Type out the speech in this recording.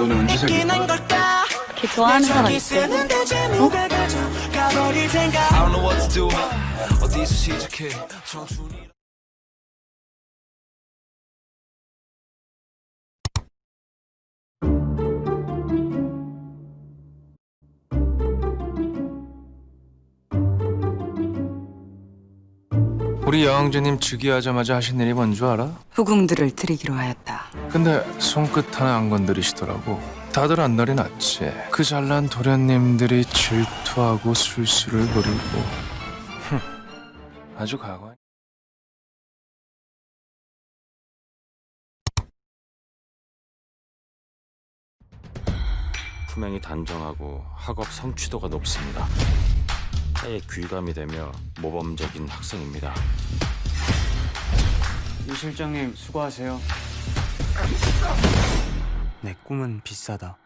너는 언제 사귈 걸까? 걔 좋아하는 사람 있어? 생각. I don't know what to do. 어디서 시작해? 청춘이 우리 여왕제님 즉위하자마자 하신 일이 뭔 줄 알아? 후궁들을 드리기로 하였다. 근데 손끝 하나 안 건드리시더라고. 다들 안달이 났지. 그 잘난 도련님들이 질투하고 술수를 부리고. 흠, 아주 가관. 품행이 단정하고 학업 성취도가 높습니다. 해에 귀감이 되며 모범적인 학생입니다. 이 실장님 수고하세요. 내 꿈은 비싸다.